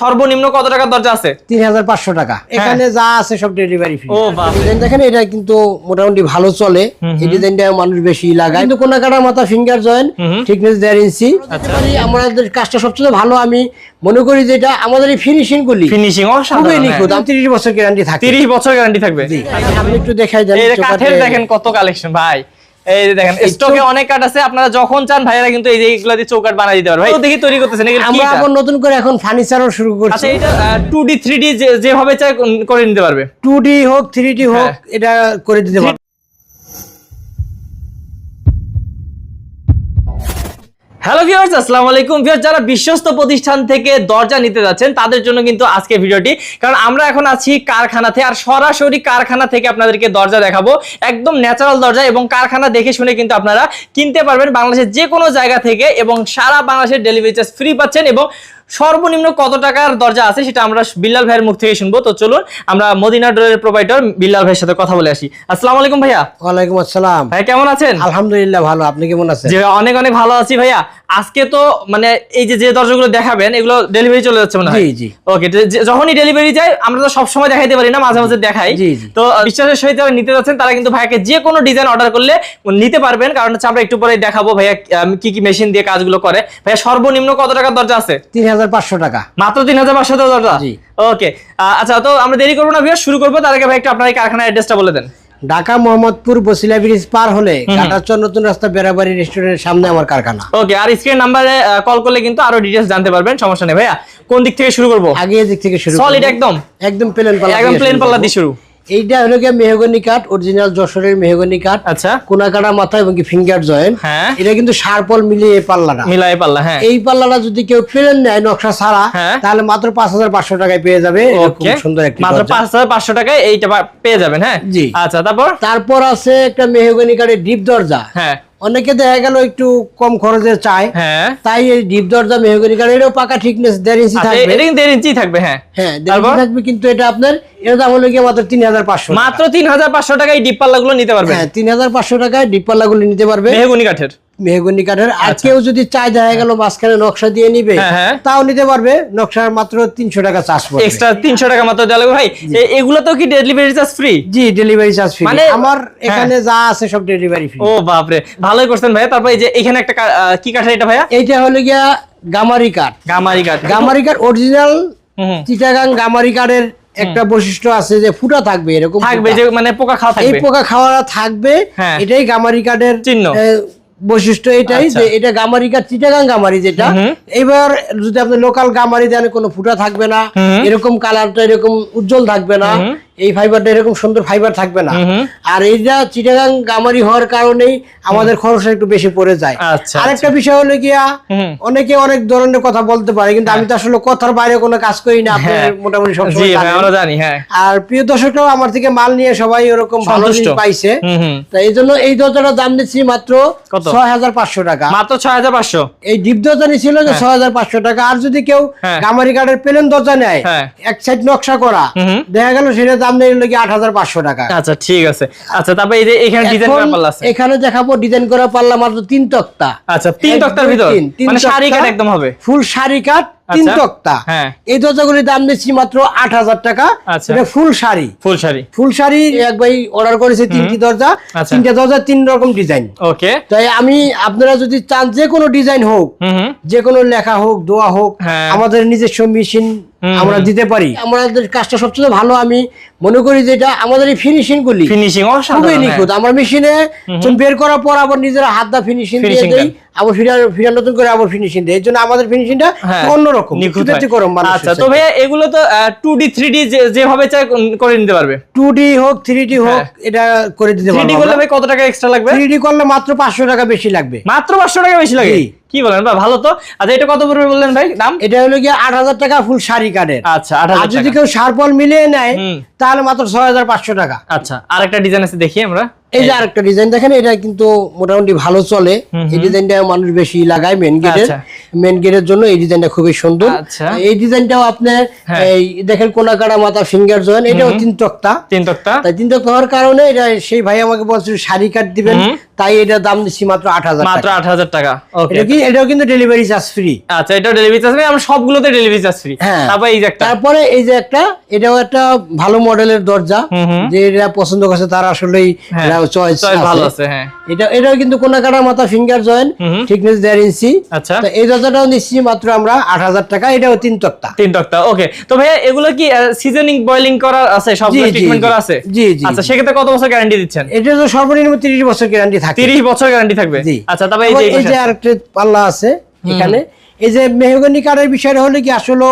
সর্বনিম্ন কত টাকার দরজা আছে? তিন হাজার পাঁচশো টাকা। এখানে যা আছে সব ডেলিভারি ফ্রি হ্যাঁ। ও দেখেন এটা কিন্তু মোটামুটি ভালো চলে। এই ডিজাইনটা মানুষ বেশি লাগায়। কিন্তু কোনা কাটা মাথা ফিঙ্গার জয়েন ঠিকনেস দেড় ইঞ্চি আচ্ছা। আমাদের কাজটা সবচেয়ে ভালো আমি মনে করি যেটা আমাদের এই ফিনিশিং গুলি। ফিনিশিং অসাধারণ নিখুঁত। আমি তিরিশ বছর গ্যারান্টি থাকে। 30 বছর গ্যারান্টি থাকবে। জি। আপনি একটু দেখাই দেন যে কাঠের দেখেন কত কালেকশন ভাই। এই দেখেন স্টকে অনেক কাঠ আছে আপনারা যখন চান ভাইরা কিন্তু এই যে এইগুলা দিয়ে চৌকাট বানাই দিতে পারবে। ভাই দেখি তৈরি করতেছেন আমরা এখন নতুন করে এখন ফার্নিচারও শুরু আচ্ছা করছি এটা টু ডি থ্রি ডি যেভাবে চাই করে নিতে পারবে। টু ডি হোক 3D হোক হ্যাঁ। এটা করে দিতে পারব। হ্যালো ভিউয়ার্স আসসালামু আলাইকুম। ভিউয়ার্স যারা বিশ্বস্ত প্রতিষ্ঠান থেকে দরজা নিতে যাচ্ছেন, তাদের জন্য কিন্তু আজকে ভিডিওটি। কারণ আমরা এখন আছি কারখানাতে, আর সরাসরি কারখানা থেকে আপনাদেরকে দরজা দেখাবো। একদম ন্যাচারাল দরজা এবং কারখানা দেখে শুনে কিন্তু আপনারা কিনতে পারবেন বাংলাদেশের যে কোনো জায়গা থেকে এবং সারা বাংলাদেশের ডেলিভারি চার্জ ফ্রি পাচ্ছেন এবং সর্বনিম্ন কত টাকার দরজা আছে সেটা আমরা বিল্লাল ভাইয়ের মুখ থেকে শুনব। তো চলুন আমরা মদিনা ডোরের প্রোভাইডার বিল্লাল ভাইয়ের সাথে কথা বলে আসি। আসসালামু আলাইকুম ভাইয়া। ওয়ালাইকুম আসসালাম। ভাই কেমন আছেন? আলহামদুলিল্লাহ ভালো। আপনি কেমন আছেন? যে অনেক অনেক ভালো আছি ভাইয়া। আজকে তো মানে এই যে যে দরজাগুলো দেখাবেন এগুলো ডেলিভারি চলে যাচ্ছে মনে হয়। জি, জি। ওকে যখনই ডেলিভারি যায় আমরা তো সব সময় দেখাইতে পারি না মাঝে মাঝে দেখাই। জি, জি। তো বিশ্বাসের সহিত যারা নিতে যাচ্ছেন তারা কিন্তু ভাইয়াকে যে কোনো ডিজাইন অর্ডার করলে নিতে পারবেন। কারণ হচ্ছে আমরা একটু পরে দেখাবো ভাইয়া কি কি মেশিন দিয়ে কাজগুলো করে। ভাইয়া সর্বনিম্ন কত টাকার দরজা আছে? তিন হাজার পাঁচশো টাকা। মাত্র তিন হাজার পাঁচশো দরজা জি। ওকে। আচ্ছা তো আমরা দেরি করব না ভাইয়া শুরু করব। তার আগে ভাই একটু আপনার কারখানার অ্যাড্রেসটা বলে দেন। ঢাকা মোহাম্মদপুর বসিলা ব্রিজ পার হলে কাটাচর নতুন রাস্তা বেড়াবাড়ি রেস্টুরেন্টের সামনে আমার কারখানা। ওকে আর স্ক্রিন নাম্বারে কল করলে কিন্তু আরও ডিটেলস জানতে পারবেন সমস্যা নেই ভাইয়া। কোন দিক থেকে শুরু করব? আগে দিক থেকে শুরু সলিড একদম? একদম প্লেন পাল্লা একদম প্লেন পাল্লা দিয়ে শুরু। এইটা হলো গিয়ে মেহগনি কাঠ অরিজিনাল যশোরের মেহগনি কাঠ। আচ্ছা। কোনাকাটা মাথা এবং কি ফিঙ্গার জয়েন্ট হ্যাঁ। এটা কিন্তু সারপল মিলিয়ে এই পাল্লাটা। মিলাই পাল্লা হ্যাঁ। এই পাল্লাটা যদি কেউ প্লেন নেয় নকশা ছাড়া হ্যাঁ। তাহলে মাত্র পাঁচ হাজার পাঁচশো টাকায় পেয়ে যাবে। খুব সুন্দর একটা মাত্র। পাঁচ হাজার পাঁচশো টাকায় এইটা পেয়ে যাবেন হ্যাঁ? জি। আচ্ছা তারপর? তারপর আছে একটা মেহগনি কাঠের ডিপ দরজা। হ্যাঁ। অনেকে দেখা গেল একটু কম খরচে চায়। হ্যাঁ। তাই এই ডিপ দরজা মেহগনি কারণ এটাও পাকা ঠিকনেস দেড় ইঞ্চি আচ্ছা, থাকবে। এটা কিন্তু দেড় ইঞ্চি থাকবে হ্যাঁ। হ্যাঁ দেড় ইঞ্চি থাকবে কিন্তু এটা আপনার এর দাম হলো গিয়ে মাত্র তিন হাজার পাঁচশো মাত্র তিন হাজার পাঁচশো টাকায় ডিপ পাল্লাগুলো নিতে পারবে হ্যাঁ তিন হাজার পাঁচশো টাকায় ডিপ পাল্লাগুলো নিতে পারবে। মেহগুনি কাঠের। মেহগনি কাঠের আর কেউ যদি চাই দেখা গেল মাঝখানে নকশা দিয়ে নিবে হ্যাঁ, হ্যাঁ। তাও নিতে পারবে। নকশার মাত্র তিনশো টাকা চার্জ পড়বে। এক্সট্রা তিনশো টাকা মাত্র দেওয়া লাগবে। ভাই এগুলো তো কি ডেলিভারি চার্জ ফ্রি জি ডেলিভারি চার্জ ফ্রি মানে- আমার এখানে যা আছে সব ডেলিভারি ফ্রি ও বাপরে ভালোই করছেন ভাইয়া। তারপর এই যে এখানে একটা কি কাঠের এটা ভাইয়া? এইটা হলো গিয়া গামারি কাঠ। গামারি কাঠ। গামারি কাঠ অরিজিনাল। চিটাগাং গামারি কাঠের একটা বৈশিষ্ট্য আছে যে ফুটা থাকবে এরকম থাকবে যে মানে পোকা খাওয়া এই পোকা খাওয়া থাকবে হ্যাঁ। এটাই গামারি কাঠের চিহ্ন। বৈশিষ্ট্য এটাই আচ্ছা। যে এটা গামারি কাঠ চিটাগাং গামারি যেটা এবার যদি আপনি লোকাল গামারি দেন কোনো ফুটা থাকবে না এরকম কালারটা এরকম উজ্জ্বল থাকবে না। এই ফাইবারটা এরকম সুন্দর ফাইবার থাকবে না। আর এইটা চিটাগাং গামারি হওয়ার কারণেই আমাদের খরচটা একটু বেশি পড়ে যায়। আচ্ছা, আরেকটা বিষয় হলো গিয়া অনেকে অনেক ধরনের কথা বলতে পারে কিন্তু আমি তো আসলে কথার বাইরে কোনো কাজ করি না আপনি হ্যাঁ। মোটামুটি ভাই আমরা জানি হ্যাঁ। আর প্রিয় দর্শকরাও আমার থেকে মাল নিয়ে সবাই ওরকম ভালো পাইছে। তো এই জন্য এই দরজাটার দাম নিচ্ছি মাত্র? ছয় হাজার পাঁচশো টাকা। মাত্র ছয় হাজার পাঁচশো? এই ডিপ দরজা নিচ্ছিল যে ছয় হাজার পাঁচশো টাকা আর যদি কেউ হ্যাঁ। গামারি কাঠের প্লেন দরজা নেয় হ্যাঁ। এক সাইড নকশা করা। দেখা গেল সেটা দাম নেই হলো কি আট হাজার পাঁচশো টাকা। আচ্ছা ঠিক আছে। আচ্ছা তারপর এই যে এখানে ডিজাইন করা পাল্লা আছে। এখানে দেখাবো ডিজাইন করা পাল্লা মাত্র তিন তক্তা। আচ্ছা তিন তক্তার ভিতর? মানে শাড়ি কাঠ একদম হবে? ফুল শাড়ি কাঠ তিন আচ্ছা। তক্তা। হ্যাঁ। এই দরজাগুলির দাম মাত্র আট হাজার টাকা। আচ্ছা। এটা ফুল শাড়ি। ফুল শাড়ি। ফুল শাড়ি এক ভাই অর্ডার করেছে তিনটি দরজা। আচ্ছা। তিনটা দরজা তিন রকম ডিজাইন ওকে। তাই আমি আপনারা যদি চান যে কোনো ডিজাইন হোক যে কোনো লেখা হোক দোয়া হোক হ্যাঁ। আমাদের নিজস্ব মেশিন আমরা দিতে পারি। আমাদের কাজটা সবচেয়ে ভালো আমি মনে করি যেটা আমাদের এই ফিনিশিং গুলি ফিনিশিং খুবই নিখুঁত। আমার মেশিনে বের করার পর আবার নিজেরা হাত দা ফিনিশিং দিয়ে দেই আবার ফিরা ফিরা নতুন করে আবার ফিনিশিং দেই। এর জন্য আমাদের ফিনিশিংটা হ্যাঁ, অন্যরকম। হয়। আচ্ছা তো ভাইয়া এগুলো তো টু ডি থ্রি ডি যেভাবে চাই করে নিতে পারবে। টু ডি হোক থ্রি ডি হোক এটা করে দিতে করলে ভাই কত টাকা এক্সট্রা লাগবে? করলে মাত্র পাঁচশো টাকা বেশি লাগবে। মাত্র পাঁচশো টাকা বেশি লাগে। কি বলেন বা ভালো তো? আচ্ছা এটা কত পড়বে বললেন ভাই? দাম? এটা হলো গিয়ে আট হাজার টাকা ফুল শাড়ি কাঠের। আচ্ছা আট আর হাজার যদি কেউ সারপল মিলিয়ে নেয় তাহলে মাত্র ছয় হাজার পাঁচশো টাকা। আচ্ছা আর একটা ডিজাইন আছে দেখি আমরা। এই যে আরেকটা ডিজাইন দেখেন এটা কিন্তু মোটামুটি ভালো চলে। এই ডিজাইনটা মানুষ বেশি লাগায় মেন গেটের। মেন গেটের জন্য এই ডিজাইনটা খুবই সুন্দর। আচ্ছা। এই ডিজাইনটাও আপনার হ্যাঁ। এই দেখেন কোনাকাটা মাথা ফিঙ্গার জয়েন এটাও তিন তক্তা। তিন তক্তা। তাই তিন তক্তা হওয়ার কারণে এটা সেই ভাই আমাকে বলছিল শাড়ি কাট দিবেন। তাই এটার দাম দিচ্ছি মাত্র আট হাজার মাত্র আট হাজার টাকা। এটাও কিন্তু ডেলিভারি চার্জ ফ্রি আচ্ছা এটা ডেলিভারি চার্জ আমরা সবগুলোতে ডেলিভারি চার্জ ফ্রি হ্যাঁ। তারপর এই যে একটা। তারপরে এই যে একটা এটাও একটা ভালো মডেলের দরজা। যে এটা পছন্দ করছে তার আসলেই হ্যাঁ, চয়েস ভালো আছে। হ্যাঁ। এটা এটাও কিন্তু কোনাকাটা মাথা ফিঙ্গার জয়েন হুম। থিকনেস দেড় ইঞ্চি আচ্ছা। তো এই দরজাটাও নিচ্ছি মাত্র আমরা আট হাজার টাকা এটাও তিন তক্তা। তিন তক্তা ওকে তো ভাইয়া এগুলো কি সিজনিং বয়লিং করা আছে? সব ট্রিটমেন্ট করা আছে? জি, জি, আচ্ছা সেক্ষেত্রে কত বছর গ্যারান্টি দিচ্ছেন? এটা তো সর্বনিম্ন তিরিশ বছর গ্যারান্টি থাকে। 30 বছর গ্যারান্টি থাকবে। আচ্ছা তবে এই যে এই যে আরেকটা পাল্লা আছে এখানে এই যে মেহগনি কাঠের বিষয়টা হলো কি আসলে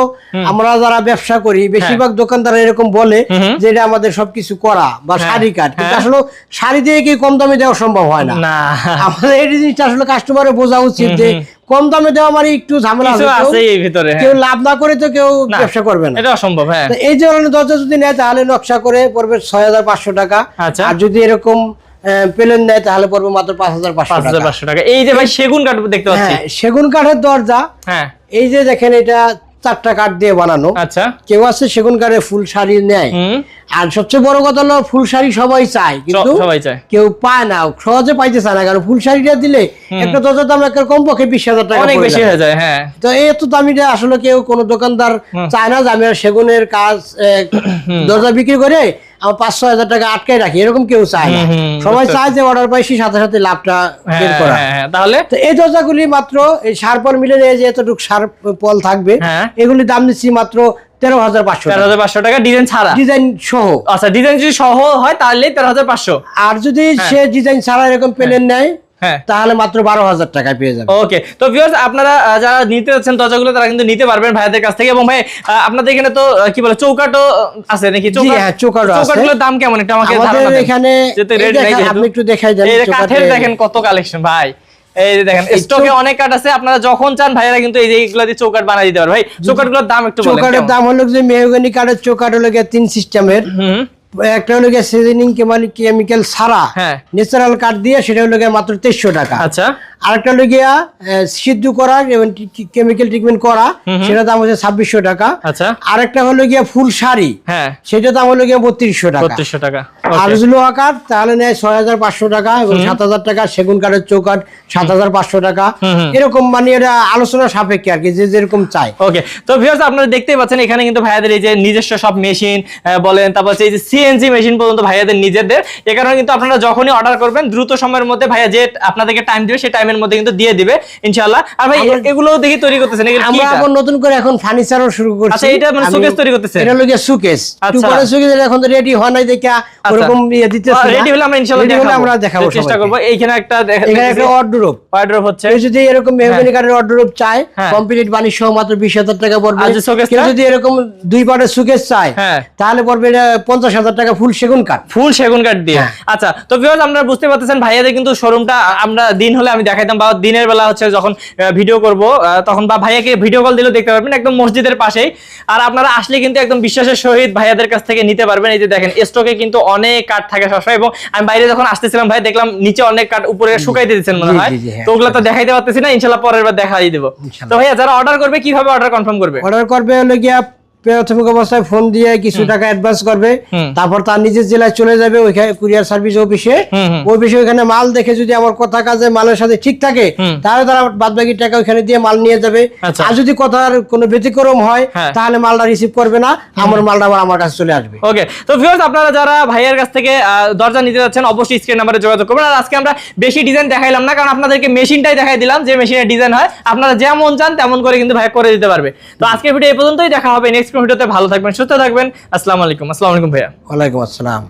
আমরা যারা ব্যবসা করি বেশিরভাগ দোকানদার এরকম বলে যে এটা আমাদের সবকিছু করা বা হ্যাঁ, শাড়ি কিন্তু হ্যাঁ। আসলে শাড়ি দিয়ে কি কম দামে দেওয়া সম্ভব হয় না। আমাদের এই জিনিসটা আসলে কাস্টমারে বোঝা উচিত যে কম দামে দেওয়া মানে একটু ঝামেলা আছে কেউ- এই ভিতরে হ্যাঁ। কেউ লাভ না করে তো কেউ ব্যবসা করবে না। এটা অসম্ভব হ্যাঁ। এই ধরনের দরজা যদি নেয় তাহলে নকশা করে পড়বে ছয় হাজার পাঁচশো টাকা। আচ্ছা। আর যদি এরকম প্লেন নেয় তাহলে পড়বে মাত্র পাঁচ হাজার পাঁচশো টাকা। এই যে ভাই সেগুন কাঠ দেখতে পাচ্ছি। হ্যাঁ সেগুন কাঠের দরজা। হ্যাঁ। এই যে দেখেন এটা চারটা কাঠ দিয়ে বানানো। আচ্ছা। কেউ আছে সেগুন কাঠের ফুল শাড়ি নেয়। আর সবচেয়ে বড় কথা হলো ফুল শাড়ি সবাই চায় কিন্তু সবাই চায়। কেউ পায় না সহজে পাইতে চায় না কারণ ফুল শাড়িটা দিলে একটা দরজার দাম একটা কমপক্ষে বিশ হাজার টাকা অনেক বেশি হয়ে যায় হ্যাঁ। তো এই এত দামিটা আসলে কেউ কোনো দোকানদার চায় না যে আমি আর সেগুনের কাজ দরজা বিক্রি করে আমার পাঁচশো হাজার টাকা আটকে রাখি এরকম কেউ চায় না। সবাই চায় যে অর্ডার পাইছি সাথে সাথে লাভটা বের হ্যাঁ, করা। হ্যাঁ, হ্যাঁ, তাহলে? এই দরজাগুলি মাত্র এই সার পল মিলে যে এতটুকু সার পল থাকবে। এগুলি দাম নিচ্ছি মাত্র তেরো হাজার পাঁচশো তেরো হাজার পাঁচশো টাকা ডিজাইন ছাড়া? ডিজাইন সহ। আচ্ছা ডিজাইন যদি সহ হয় তাহলে তেরো হাজার পাঁচশো। আর যদি সে ডিজাইন ছাড়া এরকম প্লেন নেয় তাহলে মাত্র বারো হাজার টাকায় পেয়ে যাবে ওকে। তো ভিউয়ার্স আপনারা যারা নিতে যাচ্ছেন দরজাগুলো তারা কিন্তু নিতে পারবেন ভাইয়াদের কাছ থেকে। এবং ভাই আপনাদের এখানে তো কি বলে চৌকাটও আছে নাকি? হ্যাঁ, আছে। চৌকাটগুলোর দাম কেমন? একটু আমাকে আমাদের এখানে। আপনি একটু দেখাই দেন কাঠের দেখেন কত কালেকশন ভাই। এই যে দেখেন স্টকে অনেক কাঠ আছে। আপনারা যখন চান ভাইয়ারা কিন্তু এই যে এইগুলো দিয়ে চৌকাট বানিয়ে দিতে পারবে। ভাই চৌকাটগুলোর দাম একটু বলেন চৌকাঠের দাম হলো যে মেহগনি কাঠের চৌকাঠ হলো গিয়ে তিন সিস্টেমের হুম। একটা হলো গিয়ে সিজনিং কেমিক্যাল ছাড়া হ্যাঁ। ন্যাচারাল কাঠ দিয়ে সেটা হলো গিয়ে মাত্র তেইশশো টাকা। আচ্ছা। আরেকটা হলো গিয়া সিদ্ধ করা এবং কেমিক্যাল ট্রিটমেন্ট করা সেটা দাম হচ্ছে ছাব্বিশশো টাকা। আচ্ছা। আরেকটা হলো গিয়া ফুল শাড়ি হ্যাঁ। সেটা দাম হলো গিয়া বত্রিশশো টাকা। বত্রিশশো টাকা। আর Okay. লোহা কাঠ তাহলে নেয় ছয় হাজার পাঁচশো টাকা এবং সাত হাজার টাকা সেগুন কাঠের চৌকাঠ সাত হাজার পাঁচশো টাকা। এরকম মানে এটা আলোচনা সাপেক্ষে আর কি যে যেরকম চায়। ওকে তো ভিউয়ার্স আপনারা দেখতেই পাচ্ছেন এখানে কিন্তু ভাইয়াদের এই যে নিজস্ব সব মেশিন বলেন তারপর এই যে সিএনজি মেশিন পর্যন্ত ভাইয়াদের নিজেদের এ কারণে কিন্তু আপনারা যখনই অর্ডার করবেন দ্রুত সময়ের মধ্যে ভাইয়া যে আপনাদেরকে টাইম দিবে সেই টাইমের মধ্যে কিন্তু দিয়ে দিবে ইনশাআল্লাহ আর ভাই এগুলো দেখি তৈরি করতেছেন আমরা? আবার নতুন করে এখন ফার্নিচারও শুরু করছি আচ্ছা, এটা মানে শোকেস তৈরি করতেছেন? এটা হলো গিয়ে সুকেস আচ্ছা। টুকরে সুকেস এখন তো রেডি হয় নাই দেখে ওরকম ইয়ে দিতেছি। রেডি হলে আমরা ইনশাআল্লাহ দেখাবো আমরা দেখাবো চেষ্টা করব এইখানে একটা এখানে একটা দেখতেছি। অর্ডারোপ হচ্ছে কেউ যদি এরকম মেহগনি কাঠের অর্ডারোপ চায় হ্যাঁ। কমপ্লিট বানিশ সহ মাত্র বিশ হাজার টাকা পড়বে টা? যদি এরকম দুই পাটের সুকেস চায় হ্যাঁ। তাহলে পড়বে এটা পঞ্চাশ হাজার টাকা ফুল সেগুন কাঠ। ফুল সেগুন কাঠ দিয়ে। হ্যাঁ। আচ্ছা তো ভিউয়ার্স আপনারা বুঝতে পারতেছেন ভাইয়াদের কিন্তু শোরুমটা আমরা দিন হলে আমি দেখাইতাম বা দিনের বেলা হচ্ছে যখন ভিডিও করব তখন বা ভাইয়াকে ভিডিও কল দিলেও দেখতে পারবেন একদম মসজিদের পাশেই। আর আপনারা আসলে কিন্তু একদম বিশ্বাসের সহিত ভাইয়াদের কাছ থেকে নিতে পারবেন। এই যে দেখেন স্টকে কিন্তু অনেক কাঠ থাকে সবসময় এবং আমি বাইরে যখন আসতেছিলাম ভাই দেখলাম নিচে অনেক কাঠ উপরে শুকাইতে দিচ্ছেন মনে হয়। হ্যাঁ। তো ওগুলো তো দেখাইতে পারতেছি না ইনশাল্লাহ পরের বার দেখাই দেবো। তো ভাইয়া যারা অর্ডার করবে কীভাবে অর্ডার কনফার্ম করবে? অর্ডার করবে হলো গিয়া প্রাথমিক অবস্থায় ফোন দিয়ে কিছু টাকা অ্যাডভান্স করবে তারপর তার নিজের জেলায় চলে যাবে ওইখানে কুরিয়ার সার্ভিস অফিসে হুম। অফিসে ওইখানে মাল দেখে যদি আমার কথা কাজে মালের সাথে ঠিক থাকে তাহলে তারা বাদ বাকি টাকা ওইখানে দিয়ে মাল নিয়ে যাবে। আচ্ছা। আর যদি কথার কোনো ব্যতিক্রম হয় হ্যাঁ। তাহলে মালটা রিসিভ করবে না আমার মালটা আবার আমার কাছে চলে আসবে। ওকে তো ভিউয়ার্স আপনারা যারা ভাইয়ের কাছ থেকে দরজা নিতে যাচ্ছেন অবশ্যই স্ক্রিন নাম্বারে যোগাযোগ করবেন। আর আজকে আমরা বেশি ডিজাইন দেখাইলাম না কারণ আপনাদেরকে মেশিনটাই দেখাই দিলাম যে মেশিনের ডিজাইন হয়। আপনারা যেমন চান তেমন করে কিন্তু ভাই করে দিতে পারবে। তো আজকের ভিডিও এই পর্যন্তই দেখা হবে নেক্সট ভিডিওতে ভালো থাকবেন সুস্থ থাকবেন। আসসালামু আলাইকুম। আসসালামু আলাইকুম ভাইয়া। ওয়ালাইকুম আসসালাম।